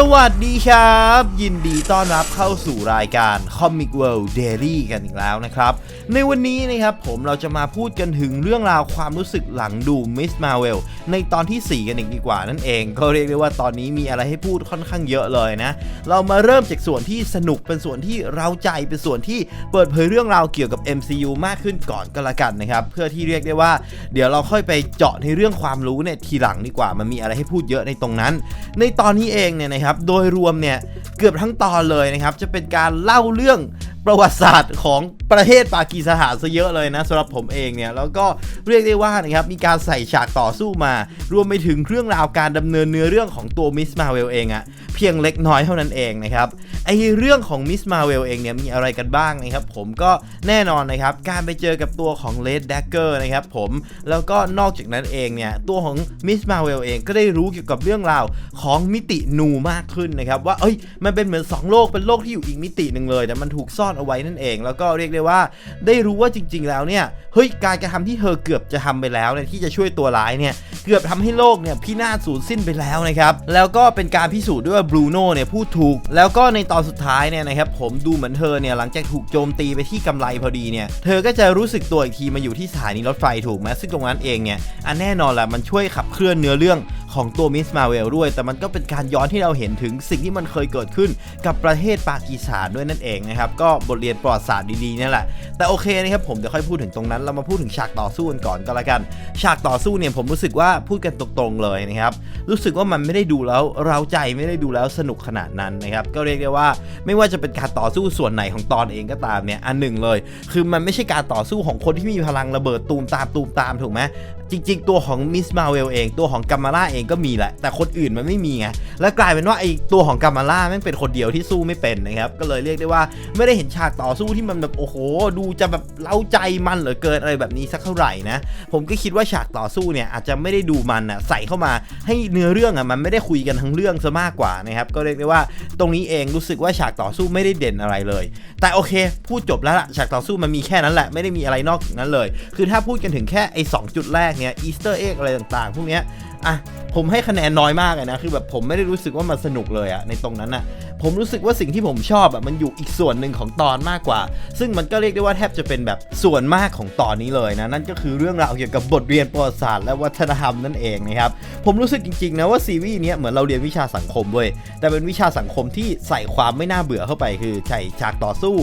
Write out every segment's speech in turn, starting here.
สวัสดีครับ ยินดีต้อนรับเข้าสู่รายการ Comic World Daily กันอีกแล้วนะครับ ในวันนี้นะครับผมเราจะมาพูดกันถึงเรื่องราวความรู้สึกหลังดู Miss Marvel ในตอนที่ 4 กันอีกดีกว่านั่นเอง ก็เรียกได้ว่าตอนนี้มีอะไรให้พูดค่อนข้างเยอะเลยนะ เรามาเริ่มจากส่วนที่สนุกเป็นส่วนที่เราใจเป็นส่วนที่เปิดเผยเรื่องราวเกี่ยวกับ MCU มากขึ้นก่อนก็แล้วกันนะครับเพื่อที่เรียกได้ว่า เดี๋ยวเราค่อยไปเจาะในเรื่องความรู้เนี่ยทีหลังดีกว่ามันมีอะไรให้พูดเยอะในตรงนั้น ในตอนนี้เองเนี่ยนะครับโดยรวมเนี่ยเกือบทั้งตอนเลยนะครับ จะเป็นการเล่าเรื่อง ประวัติศาสตร์ของประเทศปากีสถานซะเยอะเลยนะสำหรับผมเองเนี่ยแล้วก็เรียกได้ว่านะครับมีการใส่ฉากต่อสู้มา รวมไปถึงเรื่องราวการดำเนินเนื้อเรื่องของตัวมิสมาเวลเองอะเพียงเล็กน้อยเท่านั้นเองนะครับไอเรื่องของมิสมาเวลเองเนี่ยมีอะไรกันบ้างนะครับผมก็แน่นอนนะครับการไปเจอกับตัวของเลดแดกเกอร์นะครับผมแล้วก็นอกจากนั้นเองเนี่ยตัวของมิสมาเวลเองก็ได้รู้เกี่ยวกับเรื่องราวของมิตินูมากขึ้นนะครับว่าเอ้ยมันเป็นเหมือน 2 โลกเป็นโลกที่อยู่อีกมิติหนึ่งเลย แต่มันถูกซ่อนเอาไว้นั่นเอง แล้วก็เรียกได้ว่าได้รู้ว่าจริง ๆ แล้วเนี่ยเฮ้ยการกระทำที่เธอเกือบจะทำไปแล้วเนี่ยที่จะช่วยตัวร้ายเนี่ยเกือบทำให้โลกเนี่ยพินาศสูญสิ้นไปแล้วนะครับแล้วก็เป็นการพิสูจน์ด้วยว่าบรูโน่เนี่ยพูดถูก แล้วก็ในตอนสุดท้ายเนี่ยนะครับผมดูเหมือนเธอเนี่ยหลังจากถูกโจมตีไปที่กำไรพอดีเนี่ยเธอก็จะรู้สึกตัวอีกทีมาอยู่ที่สถานีรถไฟถูกไหมซึ่งตรงนั้นเองเนี่ยอันแน่นอนแหละมันช่วยขับเคลื่อนเนื้อเรื่องของตัวมิสมาเวลด้วย แต่มันก็เป็นการย้อนที่เราเห็นถึงสิ่งที่มันเคยเกิดขึ้นกับประเทศปากีสถานด้วยนั่นเองนะครับ ก็บทเรียนประวัติศาสตร์ดีๆนี่แหละ แต่โอเคนะครับผมเดี๋ยวค่อยพูดถึงตรงนั้น เรามาพูดถึงฉากต่อสู้กันก่อนก็แล้วกัน ฉากต่อสู้เนี่ยผมรู้สึกว่าพูดกันตรงๆเลยนะครับ รู้สึกว่ามันไม่ได้ดูแล้วเราใจไม่ได้ดูแล้วสนุกขนาดนั้นนะครับ ก็เรียกได้ว่าไม่ว่าจะเป็นการต่อสู้ส่วนไหนของตอนเองก็ตามเนี่ย อันหนึ่งเลย คือมันไม่ใช่การต่อสู้ของคนที่มีพลังระเบิดตูมตามตูมตามถูกไหมจริง ๆ ตัวของมิสมาเวลเอง ตัวของกัมมาล่าเองก็มีแหละ แต่คนอื่นมันไม่มีไง แล้วกลายเป็นว่าไอ้ตัวของกัมมาล่าแม่งเป็นคนเดียวที่สู้ไม่เป็นนะครับ ก็เลยเรียกได้ว่าไม่ได้เห็นฉากต่อสู้ที่มันแบบโอ้โห ดูจะแบบเล้าใจมันเหลือเกินอะไรแบบนี้สักเท่าไหร่นะ ผมก็คิดว่าฉากต่อสู้เนี่ยอาจจะไม่ได้ดูมันอะใส่เข้ามาให้เนื้อเรื่องอะมันไม่ได้คุยกันทั้งเรื่องซะมากกว่านะครับก็เรียกได้ว่าตรงนี้เองรู้สึกว่าฉากต่อสู้ไม่ได้เด่นอะไรเลย แต่โอเค พูดจบแล้วล่ะฉากต่อสู้มันมีแค่นั้นแหละไม่ได้มีอะไรนอกจากนั้นเลย คือถ้าพูดกันถึงแค่ไอ้สจุดแรกเนี่ยอีสเตอร์เอ็กอะไรต่างๆ พวกเนี้ยอะผมให้คะแนนน้อยมากเลยนะ คือแบบผมไม่ได้รู้สึกว่ามันสนุกเลยอะในตรงนั้นอะ ผมรู้สึกว่าสิ่งที่ผมชอบอะมันอยู่อีกส่วนหนึ่งของตอนมากกว่า ซึ่งมันก็เรียกได้ว่าแทบจะเป็นแบบส่วนมากของตอนนี้เลยนะ นั่นก็คือเรื่องราวเกี่ยวกับบทเรียนประวัติศาสตร์และวัฒนธรรมนั่นเองนะครับ ผมรู้สึกจริงๆนะว่าซีรีส์นี้เหมือนเราเรียนวิชาสังคมเว้ย แต่เป็นวิชาสังคมที่ใส่ความไม่น่าเบื่อเข้าไป คือใส่ฉากต่อสู้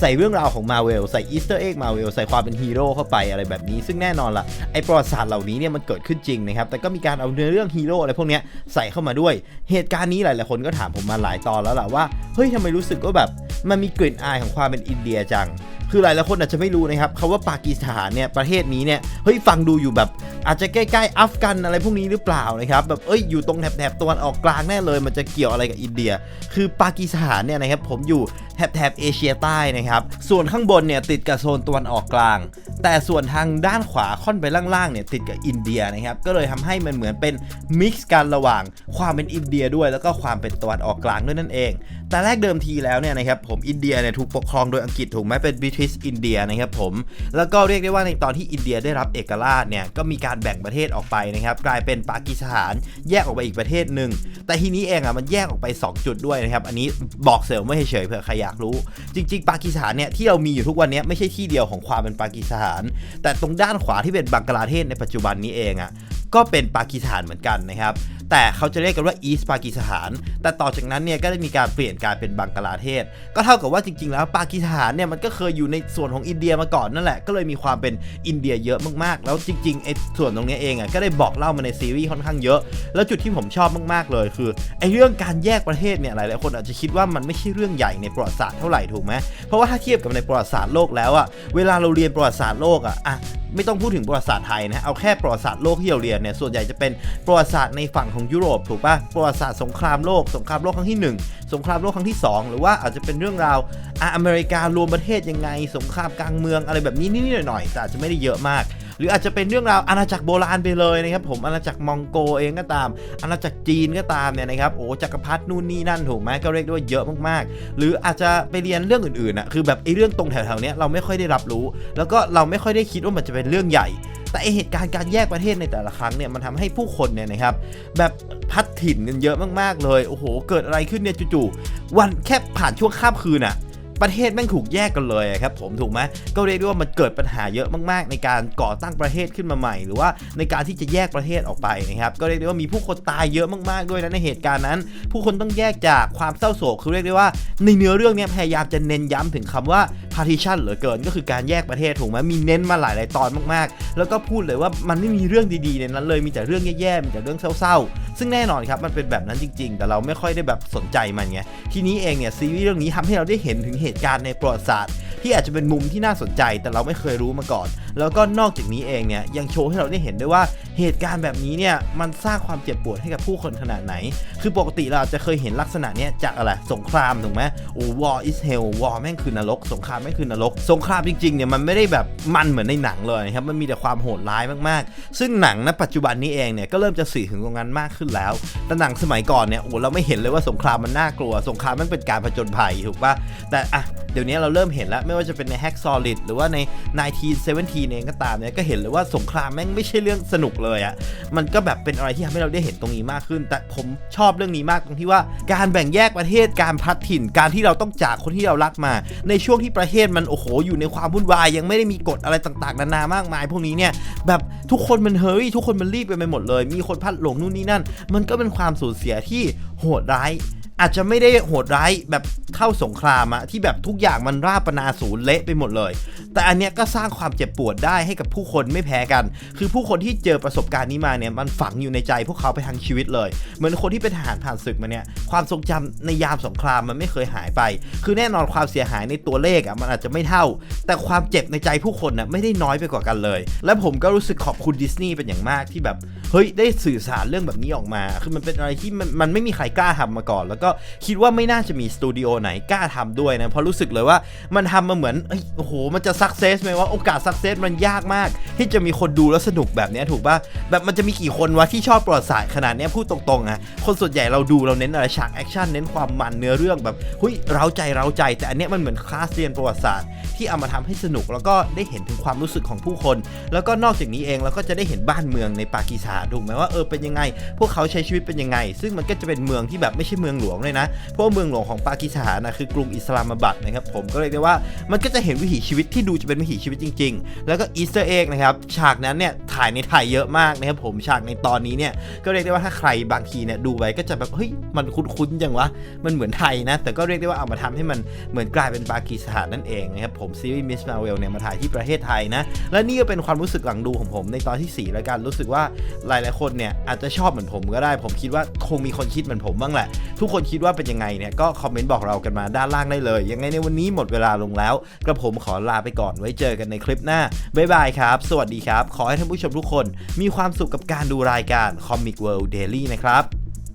ใส่เรื่องราวของมาเวล ใส่อีสเตอร์เอ็กมาเวล ใส่ความเป็นฮีโร่เข้าไปอะไรแบบนี้ ซึ่งแน่นอนละไอประวัติศาสตร์เหล่านี้เนี่ยมันเกิดขึ้นจริงนะครับ แต่ก็มีการเอาเนื้อเรื่องฮีโร่อะไรพวกนี้ใส่เข้ามาด้วย เหตุการณ์นี้หลายๆคนก็ถามผมมาหลายตอนแล้วละว่าเฮ้ยทำไมรู้สึกว่าแบบมันมีกลิ่นอายของความเป็นอินเดียจัง คือหลายๆคนอาจจะไม่รู้นะครับคาว่าปากีสถานเนี่ยประเทศนี้เนี่ยเฮ้ยฟังดูอยู่แบบอาจจะใกล้ๆอัฟกันอะไรพวกนี้หรือเปล่านะครับแบบเอ้ยอยู่ตรงแถบๆตะวันออกกลางแน่เลย มันจะเกี่ยวอะไรกับอินเดีย คือปากีสถานเนี่ยนะครับผมอยู่แถบแถบเอเชียใต้นะครับส่วนข้างบนเนี่ยติดกับโซนตะวันออกกลาง แต่ส่วนทางด้านขวาค่อนไปล่างๆเนี่ยติดกับอินเดียนะครับก็เลยทำให้มันเหมือนเป็นมิกซ์กันระหว่างความเป็นอินเดียด้วย แล้วก็ความเป็นตะวันออกกลางด้วยนั่นเอง แต่แรกเดิมทีแล้วเนี่ยนะครับผมอินเดียเนี่ยถูกปกครองโดยอังกฤษถูกไหมเป็นบริทิชอินเดียนะครับผมแล้วก็เรียกได้ว่าในตอนที่อินเดียได้รับเอกราชเนี่ยก็มีการแบ่งประเทศออกไปนะครับกลายเป็นปากีสถานแยกออกไปอีกประเทศหนึ่งแต่ทีนี้เองอะมันแยกออกไป 2 จุดด้วยนะครับอันนี้บอกเสริมไม่เฉยๆเผื่อใครอยากรู้ จริง ๆ ปากีสถานเนี่ยที่เรามีอยู่ทุกวันนี้ไม่ใช่ที่เดียวของความเป็นปากีสถาน แต่ตรงด้านขวาที่เป็นบังกลาเทศในปัจจุบันนี้เองอะ ก็เป็นปากีสถานเหมือนกันนะครับ แต่เขาจะเรียกกันว่าอีสปากีสถาน แต่ต่อจากนั้นเนี่ยก็ได้มีการเปลี่ยนกายเป็นบังกลาเทศ ก็เท่ากับว่าจริงๆ แล้วปากีสถานเนี่ยมันก็เคยอยู่ในส่วนของอินเดียมาก่อนนั่นแหละ ก็เลยมีความเป็นอินเดียเยอะมากๆ แล้วจริงๆไอ้ส่วนตรงนี้เองอะก็ได้บอกเล่ามาในซีรีส์ค่อนข้างเยอะ แล้วจุดที่ผมชอบมากๆเลยคือไอ้เรื่องการแยกประเทศเนี่ยหลายๆคนอาจจะคิดว่ามันไม่ใช่เรื่องใหญ่ในประวัติศาสตร์เท่าไหร่ถูกไหมเพราะว่าถ้าเทียบกับในประวัติศาสตร์โลกแล้วอะเวลาเราเรียนประวัติศาสตร์โลกอะอะ ไม่ต้องพูดถึงประวัติศาสตร์ไทยนะเอาแค่ประวัติศาสตร์โลกที่เราเรียนเนี่ยส่วนใหญ่จะเป็นประวัติศาสตร์ในฝั่งของยุโรปถูกปะประวัติศาสตร์สงครามโลกสงครามโลกครั้งที่ 1 สงครามโลกครั้งที่ 2 หรือว่าอาจจะเป็นเรื่องราวออเมริการวมประเทศยังไง สงครามกลางเมืองอะไรแบบนี้นิดๆหน่อยๆแต่อาจจะไม่ได้เยอะมาก หรืออาจจะเป็นเรื่องราวอาณาจักรโบราณไปเลยนะครับผมอาณาจักรมองโกเองก็ตาม อาณาจักรจีนก็ตามเนี่ยนะครับโอ้จักรพรรดินู่นนี่นั่นถูกไหมก็เรียกได้ว่าเยอะมากๆ หรืออาจจะไปเรียนเรื่องอื่นๆอะคือแบบไอ้เรื่องตรงแถวๆเนี้ยเราไม่ค่อยได้รับรู้ แล้วก็เราไม่ค่อยได้คิดว่ามันจะเป็นเรื่องใหญ่แต่ไอเหตุการณ์การแยกประเทศในแต่ละครั้งเนี่ยมันทำให้ผู้คนเนี่ยนะครับแบบพัดถิ่นกันเยอะมากๆเลย โอ้โห เกิดอะไรขึ้นเนี่ยจู่ๆวันแค่ผ่านช่วงข้ามคืนอะ ประเทศแม่งถูกแยกกันเลยครับผมถูกไหมก็เรียกได้ว่ามันเกิดปัญหาเยอะมากๆ ในการก่อตั้งประเทศขึ้นมาใหม่ หรือว่าในการที่จะแยกประเทศออกไปนะครับก็เรียกได้ว่ามีผู้คนตายเยอะมากๆด้วยนะในเหตุการณ์นั้น ผู้คนต้องแยกจากความเศร้าโศกคือเรียกได้ว่าในเนื้อเรื่องเนี้พยายามจะเน้นย้ำถึงคำว่า partition เหลือเกิน ก็คือการแยกประเทศถูกไหมมีเน้นมาหลายๆตอนมากๆ แล้วก็พูดเลยว่ามันไม่มีเรื่องดีๆในนั้นเลยมีแต่เรื่องแย่ๆมีแต่เรื่องเศร้าๆ ซึ่งแน่นอนครับมันเป็นแบบนั้นจริง ๆ แต่เราไม่ค่อยได้แบบสนใจมันไงทีนี้เองเนี่ยซีรีส์เรื่องนี้ทำให้เราได้เห็นถึงเหตุการณ์ในประวัติศาสตร์ที่อาจจะเป็นมุมที่น่าสนใจแต่เราไม่เคยรู้มาก่อน แล้วก็นอกจากนี้เองเนี่ยยังโชว์ให้เราได้เห็นด้วยว่า เหตุการณ์แบบนี้เนี่ยมันสร้างความเจ็บปวดให้กับผู้คนขนาดไหน คือปกติเราจะเคยเห็นลักษณะเนี้ยจากอะไรสงครามถูกไหมโอ้ war is hell war แม่งคือนรก สงครามแม่งคือนรก สงครามจริงๆเนี่ยมันไม่ได้แบบมันเหมือนในหนังเลยครับมันมีแต่ความโหดร้ายมากๆ ซึ่งหนังณปัจจุบันนี้เองเนี่ยก็เริ่มจะสื่อถึงตรงนั้นมากขึ้นแล้ว แต่หนังสมัยก่อนเนี่ยโอ้เราไม่เห็นเลยว่าสงครามมันน่ากลัว สงครามมันเป็นการผจญภัยถูกปะแต่อะเดี๋ยวนี้เราเริ่มเห็นแล้วไม่ว่าจะเป็นใน Hack Solid หรือว่าใน1917เองก็ตามเนี่ยก็เห็นเลยว่าสงครามแม่งไม่ใช่เรื่องสนุกเลยอะ่ะมันก็แบบเป็นอะไรที่ทำให้เราได้เห็นตรงนี้มากขึ้น แต่ผมชอบเรื่องนี้มากตรงที่ว่าการแบ่งแยกประเทศการพัดถิ่นการที่เราต้องจากคนที่เรารักมา ในช่วงที่ประเทศมันโอ้โหอยู่ในความวุ่นวาย ยังไม่ได้มีกฎอะไรต่างๆนานามากมาย พวกนี้เนี่ยแบบทุกคนมันเฮ้ยทุกคนมันรีบไปไปหมดเลย มีคนพัดหลงนู่นนี่นั่น มันก็เป็นความสูญเสียที่โหดร้าย อาจจะไม่ได้โหดร้ายแบบเท่าสงครามอะที่แบบทุกอย่างมันราบปนาศูนย์เละไปหมดเลย แต่อันเนี้ยก็สร้างความเจ็บปวดได้ให้กับผู้คนไม่แพ้กัน คือผู้คนที่เจอประสบการณ์นี้มาเนี่ยมันฝังอยู่ในใจพวกเขาไปทั้งชีวิตเลย เหมือนคนที่เป็นทหารผ่านศึกมาเนี่ยความทรงจำในยามสงครามมันไม่เคยหายไป คือแน่นอนความเสียหายในตัวเลขอะมันอาจจะไม่เท่า แต่ความเจ็บในใจผู้คนน่ะไม่ได้น้อยไปกว่ากันเลย และผมก็รู้สึกขอบคุณดิสนีย์เป็นอย่างมากที่แบบเฮ้ยได้สื่อสารเรื่องแบบนี้ออกมา คือมันเป็นอะไรที่มันมันไม่มีใครกล้าทำมาก่อน แล้วก็คิดว่าไม่น่าจะมีสตูดิโอไหนกล้าทำด้วยนะ เพราะรู้สึกเลยว่ามันทำมาเหมือนโอ้โห มันจะสักเซสไหมว่าโอกาสสักเซสมันยากมาก ที่จะมีคนดูแล้วสนุกแบบนี้ถูกป่ะ แบบมันจะมีกี่คนวะที่ชอบประวัติศาสตร์ขนาดนี้พูดตรงๆอะคนส่วนใหญ่เราดูเราเน้นอะไรฉากแอคชั่นเน้นความมันเนื้อเรื่องแบบเฮ้ยเราใจเราใจ แต่อันเนี้ยมันเหมือนคลาสเรียนประวัติศาสตร์ที่เอามาทำให้สนุกแล้วก็ได้เห็นถึงความรู้สึกของผู้คน แล้วก็นอกจากนี้เองเราก็จะได้เห็นบ้านเมืองในปากีสถานถูกไหมว่าเออเป็นยังไง พวกเขาใช้ชีวิตเป็นยังไง ซึ่งมันก็จะเป็นเมืองที่แบบไม่ใช่เมืองหลวงเลยนะ เพราะว่าเมืองหลวงของปากีสถานนะคือกรุงอิสลามบัดนะครับผมก็เลยกได้ว่ามันก็จะเห็นวิถีชีวิตที่ดูจะเป็นวิถีชีวิตจริง ๆ แล้วก็อีสเตอร์เอ็กนะครับฉากนั้นเนี่ยถ่ายในไทยเยอะมากนะครับผมฉากในตอนนี้เนี่ยก็เรียกได้ว่าถ้าใครบางทีเนี่ยดูไปก็จะแบบเฮ้ยมันคุ้นๆจังวะมันเหมือนไทยนะ แต่ก็เรียกได้ว่าเอามาทำให้มันเหมือนกลายเป็นปากีสถานนั่นเองนะครับผมซีรีส์มิสมาเวลเนี่ยมาถ่ายที่ประเทศไทยนะและนี่ก็เป็นความรู้สึกหลังดูของผมในตอนที่ 4 แล้วกันรู้สึกว่าหลายๆคนเนี่ยอาจจะชอบเหมือนผมก็ได้ ผมคิดว่าคงมีคนคิดเหมือนผมบ้างแหละ ทุกคนคิดว่าเป็นยังไงเนี่ยก็คอมเมนต์บอกเรากันมาด้านล่างได้เลย ยังไงในวันนี้หมดเวลาลงแล้ว กระผมขอลาไปก่อนไว้เจอกันในคลิปหน้าบ๊ายบายครับ สวัสดีครับ ขอให้ท่านผู้ชมทุกคน มีความสุขกับการดูรายการ Comic World Daily นะครับ